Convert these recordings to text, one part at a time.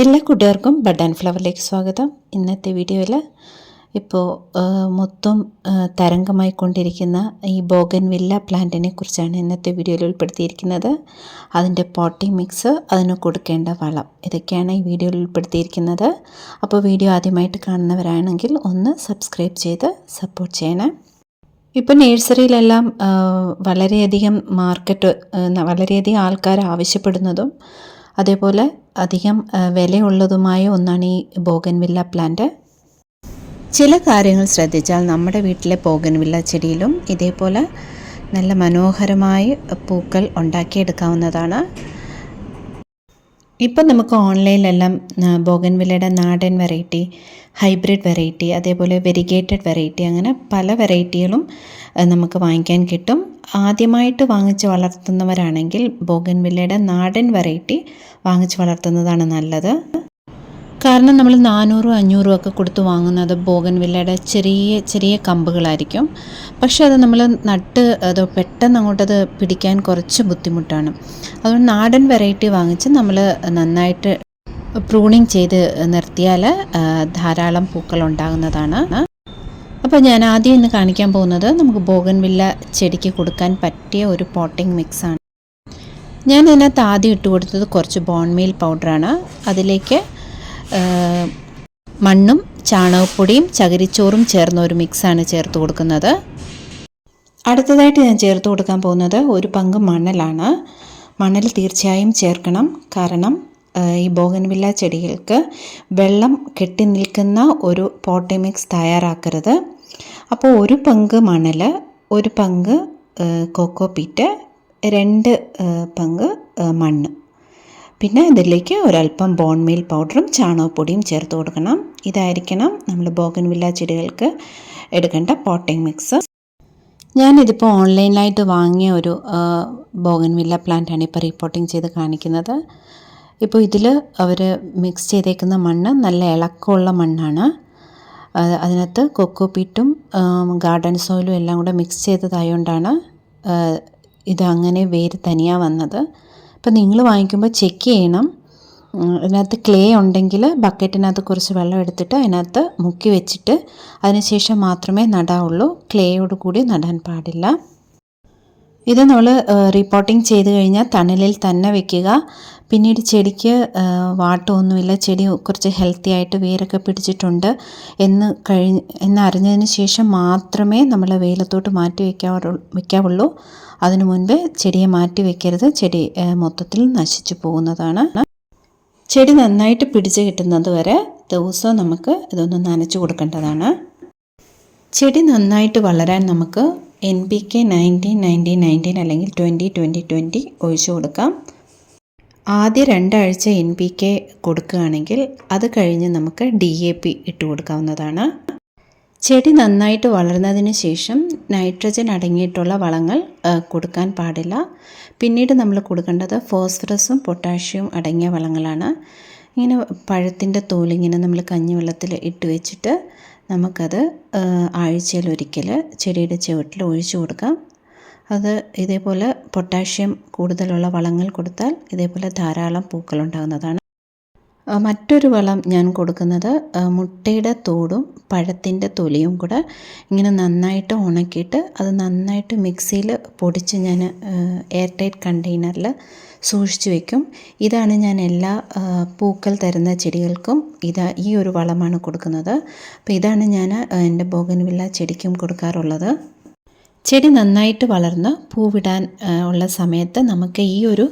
എല്ലാ കൂട്ടുകാർക്കും bud and ഫ്ലവറിലേക്ക് സ്വാഗതം. ഇന്നത്തെ വീഡിയോയിൽ ഇപ്പോൾ മൊത്തം തരംഗമായി കൊണ്ടിരിക്കുന്ന ഈ ബോഗൻ വില്ല പ്ലാന്റിനെ കുറിച്ചാണ് ഇന്നത്തെ വീഡിയോയിൽ ഉൾപ്പെടുത്തിയിരിക്കുന്നത്. അതിന്റെ പോട്ടിംഗ് മിക്സ് അതിന് കൊടുക്കേണ്ട വളം. ഇതൊക്കെയാണ് ഈ വീഡിയോയിൽ ഉൾപ്പെടുത്തിയിരിക്കുന്നത്. അപ്പോൾ വീഡിയോ ആദ്യമായിട്ട് കാണുന്നവരാണെങ്കിൽ ഒന്ന് സബ്സ്ക്രൈബ് ചെയ്ത് സപ്പോർട്ട് ചെയ്യണേ. ഇപ്പോൾ നേഴ്സറിയിലെല്ലാം വളരെയധികം മാർക്കറ്റ് വളരെയധികം ആൾക്കാർ ആവശ്യപ്പെടുന്നതും അതേപോലെ അധികം വിലയുള്ളതുമായ ഒന്നാണ് ഈ ബോഗൻവില്ല പ്ലാന്റ്. ചില കാര്യങ്ങൾ ശ്രദ്ധിച്ചാൽ നമ്മുടെ വീട്ടിലെ ബോഗൻവില്ല ചെടിയിലും ഇതേപോലെ നല്ല മനോഹരമായി പൂക്കൾ ഉണ്ടാക്കിയെടുക്കാവുന്നതാണ്. ഇപ്പം നമുക്ക് ഓൺലൈനിലെല്ലാം ബോഗൻവില്ലയുടെ നാടൻ വെറൈറ്റി ഹൈബ്രിഡ് വെറൈറ്റി അതേപോലെ വെരിഗേറ്റഡ് വെറൈറ്റി അങ്ങനെ പല വെറൈറ്റികളും നമുക്ക് വാങ്ങിക്കാൻ കിട്ടും. ആദ്യമായിട്ട് വാങ്ങിച്ച് വളർത്തുന്നവരാണെങ്കിൽ ബോഗൻവില്ലയുടെ നാടൻ വെറൈറ്റി വാങ്ങിച്ച് വളർത്തുന്നതാണ് നല്ലത്. കാരണം നമ്മൾ നാനൂറും അഞ്ഞൂറും ഒക്കെ കൊടുത്ത് വാങ്ങുന്നത് ബോഗൻവില്ലയുടെ ചെറിയ ചെറിയ കമ്പുകളായിരിക്കും. പക്ഷേ അത് നമ്മൾ നട്ട് അത് പെട്ടെന്ന് അങ്ങോട്ടത് പിടിക്കാൻ കുറച്ച് ബുദ്ധിമുട്ടാണ്. അതുകൊണ്ട് നാടൻ വെറൈറ്റി വാങ്ങിച്ച് നമ്മൾ നന്നായിട്ട് പ്രൂണിങ് ചെയ്ത് നിർത്തിയാൽ ധാരാളം പൂക്കൾ ഉണ്ടാകുന്നതാണ്. അപ്പോൾ ഞാൻ ആദ്യം ഇന്ന് കാണിക്കാൻ പോകുന്നത് നമുക്ക് ബോഗൻവില്ല ചെടിക്ക് കൊടുക്കാൻ പറ്റിയ ഒരു പോട്ടിംഗ് മിക്സാണ് ഞാൻ ഇതിനകത്ത് ആദ്യം ഇട്ട് കൊടുത്തത് കുറച്ച് ബോൺമീൽ പൗഡറാണ് അതിലേക്ക് മണ്ണും ചാണകപ്പൊടിയും ചകിരിച്ചോറും ചേർന്ന ഒരു മിക്സാണ് ചേർത്ത് കൊടുക്കുന്നത്. അടുത്തതായിട്ട് ഞാൻ ചേർത്ത് കൊടുക്കാൻ പോകുന്നത് ഒരു പങ്ക് മണലാണ്. മണൽ തീർച്ചയായും ചേർക്കണം. കാരണം ഈ ബോഗൻവില്ല ചെടികൾക്ക് വെള്ളം കെട്ടി നിൽക്കുന്ന ഒരു പോട്ടി മിക്സ് തയ്യാറാക്കരുത്. അപ്പോൾ ഒരു പങ്ക് മണൽ ഒരു പങ്ക് കോക്കോ പീറ്റ് രണ്ട് പങ്ക് മണ്ണ്. പിന്നെ ഇതിലേക്ക് ഒരല്പം ബോൺമീൽ പൗഡറും ചാണകപ്പൊടിയും ചേർത്ത് കൊടുക്കണം. ഇതായിരിക്കണം നമ്മൾ ബോഗൻവില്ല ചെടികൾക്ക് എടുക്കേണ്ട പോട്ടിംഗ് മിക്സ് ഞാനിതിപ്പോൾ ഓൺലൈനിലായിട്ട് വാങ്ങിയ ഒരു ബോഗൻവില്ല പ്ലാന്റാണ് ഇപ്പോൾ റിപ്പോർട്ടിംഗ് ചെയ്ത് കാണിക്കുന്നത്. ഇപ്പോൾ ഇതിൽ അവർ മിക്സ് ചെയ്തേക്കുന്ന മണ്ണ് നല്ല ഇളക്കമുള്ള മണ്ണാണ്. അതിനകത്ത് കൊക്കോ പീറ്റും ഗാർഡൻ സോയിലും എല്ലാം കൂടെ മിക്സ് ചെയ്തതായതുകൊണ്ടാണ് ഇതങ്ങനെ വേര് തനിയാ വന്നത്. അപ്പം നിങ്ങൾ വാങ്ങിക്കുമ്പോൾ ചെക്ക് ചെയ്യണം. അതിനകത്ത് ക്ലേ ഉണ്ടെങ്കിൽ ബക്കറ്റിനകത്ത് കുറച്ച് വെള്ളം എടുത്തിട്ട് അതിനകത്ത് മുക്കി വെച്ചിട്ട് അതിനുശേഷം മാത്രമേ നടാവുള്ളൂ. ക്ലേയോട് കൂടി നടാൻ പാടില്ല. ഇത് നമ്മൾ റിപ്പോർട്ടിംഗ് ചെയ്ത് കഴിഞ്ഞാൽ തണലിൽ തന്നെ വെക്കുക. പിന്നീട് ചെടിക്ക് വാട്ടമൊന്നുമില്ല. ചെടി കുറച്ച് ഹെൽത്തി ആയിട്ട് വേരൊക്കെ പിടിച്ചിട്ടുണ്ട് എന്ന് കഴിഞ്ഞ് എന്നറിഞ്ഞതിന് ശേഷം മാത്രമേ നമ്മൾ വെയിലത്തോട്ട് മാറ്റി വയ്ക്കാറുള്ളൂ വയ്ക്കാവുള്ളൂ അതിനു മുൻപേ ചെടിയെ മാറ്റി വയ്ക്കരുത് ചെടി മൊത്തത്തിൽ നശിച്ചു പോകുന്നതാണ്. ചെടി നന്നായിട്ട് പിടിച്ച് കിട്ടുന്നത് വരെ ദിവസവും നമുക്ക് ഇതൊന്ന് നനച്ചു കൊടുക്കേണ്ടതാണ്. ചെടി നന്നായിട്ട് വളരാൻ നമുക്ക് N P K nineteen nineteen nineteen അല്ലെങ്കിൽ ട്വന്റി ട്വന്റി ട്വന്റി ഒഴിച്ചു കൊടുക്കാം. ആദ്യ രണ്ടാഴ്ച എൻ പി കെ കൊടുക്കുകയാണെങ്കിൽ അത് കഴിഞ്ഞ് നമുക്ക് ഡി എ പി ഇട്ട് കൊടുക്കാവുന്നതാണ്. ചെടി നന്നായിട്ട് വളർന്നതിന് ശേഷം നൈട്രജൻ അടങ്ങിയിട്ടുള്ള വളങ്ങൾ കൊടുക്കാൻ പാടില്ല. പിന്നീട് നമ്മൾ കൊടുക്കേണ്ടത് ഫോസ്ഫറസും പൊട്ടാഷ്യവും അടങ്ങിയ വളങ്ങളാണ്. ഇങ്ങനെ പഴത്തിന്റെ തോലിങ്ങനെ നമ്മൾ കഞ്ഞിവെള്ളത്തിൽ ഇട്ട് വെച്ചിട്ട് നമുക്കത് ആഴ്ചയിൽ ആഴ്ചയിലൊരിക്കൽ ചെടിയുടെ ചുവട്ടിൽ ഒഴിച്ചു കൊടുക്കാം. അത് ഇതേപോലെ പൊട്ടാഷ്യം കൂടുതലുള്ള വളങ്ങൾ കൊടുത്താൽ ഇതേപോലെ ധാരാളം പൂക്കളുണ്ടാകുന്നതാണ് മറ്റൊരു വളം ഞാൻ കൊടുക്കുന്നത് മുട്ടയുടെ തോടും പഴത്തിന്റെ തൊലിയും കൂടെ ഇങ്ങനെ നന്നായിട്ട് ഉണക്കിയിട്ട് അത് നന്നായിട്ട് മിക്സിയിൽ പൊടിച്ച് ഞാൻ എയർ ടൈറ്റ് കണ്ടെയ്നറിൽ സൂക്ഷിച്ചു വയ്ക്കും ഇതാണ് ഞാൻ എല്ലാ പൂക്കൾ തരുന്ന ചെടികൾക്കും ഇതാ ഈ ഒരു വളമാണ് കൊടുക്കുന്നത്. അപ്പോൾ ഇതാണ് ഞാൻ എന്റെ ബോഗൻവില്ല ചെടിക്കും കൊടുക്കാറുള്ളത്. ചെടി നന്നായിട്ട് വളർന്ന് പൂവിടാൻ ഉള്ള സമയത്ത് നമുക്ക് ഈ ഒരു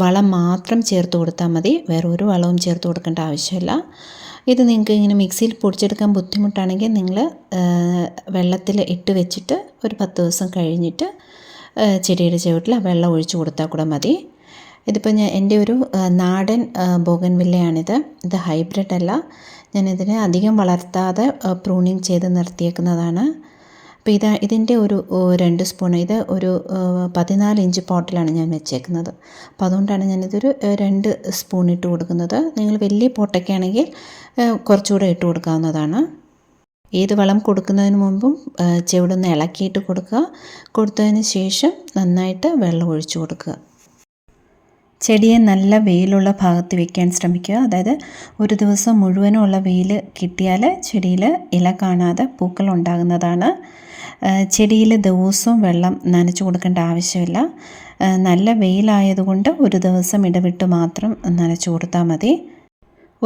വളം മാത്രം ചേർത്ത് കൊടുത്താൽ മതി. വേറെ ഒരു വളവും ചേർത്ത് കൊടുക്കേണ്ട ആവശ്യമില്ല. ഇത് നിങ്ങൾക്ക് ഇങ്ങനെ മിക്സിയിൽ പൊടിച്ചെടുക്കാൻ ബുദ്ധിമുട്ടാണെങ്കിൽ നിങ്ങൾ വെള്ളത്തിൽ ഇട്ട് വെച്ചിട്ട് ഒരു പത്ത് ദിവസം കഴിഞ്ഞിട്ട് ചെടിയുടെ ചുവട്ടിൽ ആ വെള്ളം ഒഴിച്ചു കൊടുത്താൽ കൂടെ മതി. ഇതിപ്പോൾ ഞാൻ എന്റെ ഒരു നാടൻ ബോഗൻവില്ലയാണിത്. ഇത് ഹൈബ്രിഡ് അല്ല ഞാനിതിനെ അധികം വളർത്താതെ പ്രൂണിങ് ചെയ്ത് നിർത്തിയേക്കുന്നതാണ്. അപ്പോൾ ഇത് ഇതിന്റെ ഒരു രണ്ട് സ്പൂൺ ഇത് ഒരു പതിനാല് ഇഞ്ച് പോട്ടിലാണ് ഞാൻ വെച്ചേക്കുന്നത്. അപ്പോൾ അതുകൊണ്ടാണ് ഞാനിതൊരു രണ്ട് സ്പൂൺ ഇട്ട് കൊടുക്കുന്നത്. നിങ്ങൾ വലിയ പോട്ടൊക്കെ ആണെങ്കിൽ കുറച്ചുകൂടെ ഇട്ട് കൊടുക്കാവുന്നതാണ്. ഏത് വളം കൊടുക്കുന്നതിന് മുമ്പും ചുവടൊന്ന് ഇളക്കിയിട്ട് കൊടുക്കുക. കൊടുത്തതിന് ശേഷം നന്നായിട്ട് വെള്ളം ഒഴിച്ചു കൊടുക്കുക. ചെടിയെ നല്ല വെയിലുള്ള ഭാഗത്ത് വെക്കാൻ ശ്രമിക്കുക. അതായത് ഒരു ദിവസം മുഴുവനുമുള്ള വെയിൽ കിട്ടിയാൽ ചെടിയിൽ ഇല കാണാതെ പൂക്കൾ ഉണ്ടാകുന്നതാണ്. ചെടിയിൽ ദിവസവും വെള്ളം നനച്ചു കൊടുക്കേണ്ട ആവശ്യമില്ല. നല്ല വെയിലായതുകൊണ്ട് ഒരു ദിവസം ഇടവിട്ട് മാത്രം നനച്ചു കൊടുത്താൽ മതി.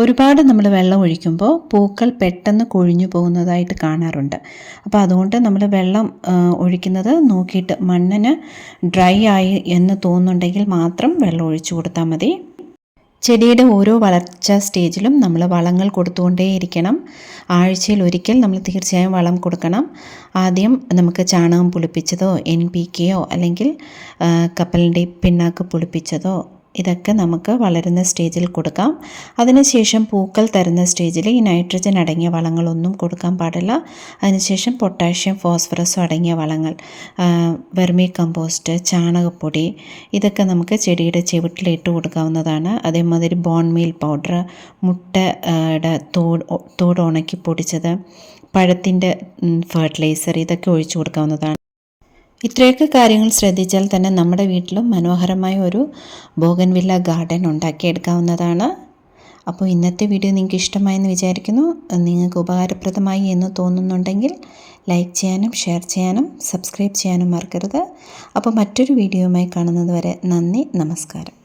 ഒരുപാട് നമ്മൾ വെള്ളം ഒഴിക്കുമ്പോൾ പൂക്കൾ പെട്ടെന്ന് കൊഴിഞ്ഞു പോകുന്നതായിട്ട് കാണാറുണ്ട്. അപ്പോൾ അതുകൊണ്ട് നമ്മൾ വെള്ളം ഒഴിക്കുന്നത് നോക്കിയിട്ട് മണ്ണിന് ഡ്രൈ ആയി എന്ന് തോന്നുന്നുണ്ടെങ്കിൽ മാത്രം വെള്ളം ഒഴിച്ചു കൊടുത്താൽ മതി. ചെടിയുടെ ഓരോ വളർച്ചാ സ്റ്റേജിലും നമ്മൾ വളങ്ങൾ കൊടുത്തുകൊണ്ടേയിരിക്കണം. ആഴ്ചയിൽ ഒരിക്കൽ നമ്മൾ തീർച്ചയായും വളം കൊടുക്കണം. ആദ്യം നമുക്ക് ചാണകം പുളിപ്പിച്ചതോ എൻ പി കെയോ അല്ലെങ്കിൽ കപ്പലിന്റെ പിണ്ണാക്ക് പുളിപ്പിച്ചതോ ഇതൊക്കെ നമുക്ക് വളരുന്ന സ്റ്റേജിൽ കൊടുക്കാം. അതിനുശേഷം പൂക്കൾ തരുന്ന സ്റ്റേജിൽ ഈ നൈട്രജൻ അടങ്ങിയ വളങ്ങളൊന്നും കൊടുക്കാൻ പാടില്ല. അതിനുശേഷം പൊട്ടാഷ്യം ഫോസ്ഫറസും അടങ്ങിയ വളങ്ങൾ വെർമി കമ്പോസ്റ്റ് ചാണകപ്പൊടി ഇതൊക്കെ നമുക്ക് ചെടിയുടെ ചെവിട്ടിൽ ഇട്ട് കൊടുക്കാവുന്നതാണ്. അതേമാതിരി ബോൺ മീൽ പൗഡർ മുട്ടയുടെ തോട് തോട് ഉണക്കി പൊടിച്ചത് പഴത്തിന്റെ ഫെർട്ടിലൈസർ ഇതൊക്കെ ഒഴിച്ചു കൊടുക്കാവുന്നതാണ്. ഇത്രയൊക്കെ കാര്യങ്ങൾ ശ്രദ്ധിച്ചാൽ തന്നെ നമ്മുടെ വീട്ടിലും മനോഹരമായ ഒരു ബോഗൻവില്ല ഗാർഡൻ ഉണ്ടാക്കിയെടുക്കാവുന്നതാണ്. അപ്പോൾ ഇന്നത്തെ വീഡിയോ നിങ്ങൾക്ക് ഇഷ്ടമായെന്ന് വിചാരിക്കുന്നു. നിങ്ങൾക്ക് ഉപകാരപ്രദമായി എന്ന് തോന്നുന്നുണ്ടെങ്കിൽ ലൈക്ക് ചെയ്യാനും ഷെയർ ചെയ്യാനും സബ്സ്ക്രൈബ് ചെയ്യാനും മറക്കരുത്. അപ്പോൾ മറ്റൊരു വീഡിയോയുമായി കാണുന്നത് വരെ നന്ദി നമസ്കാരം.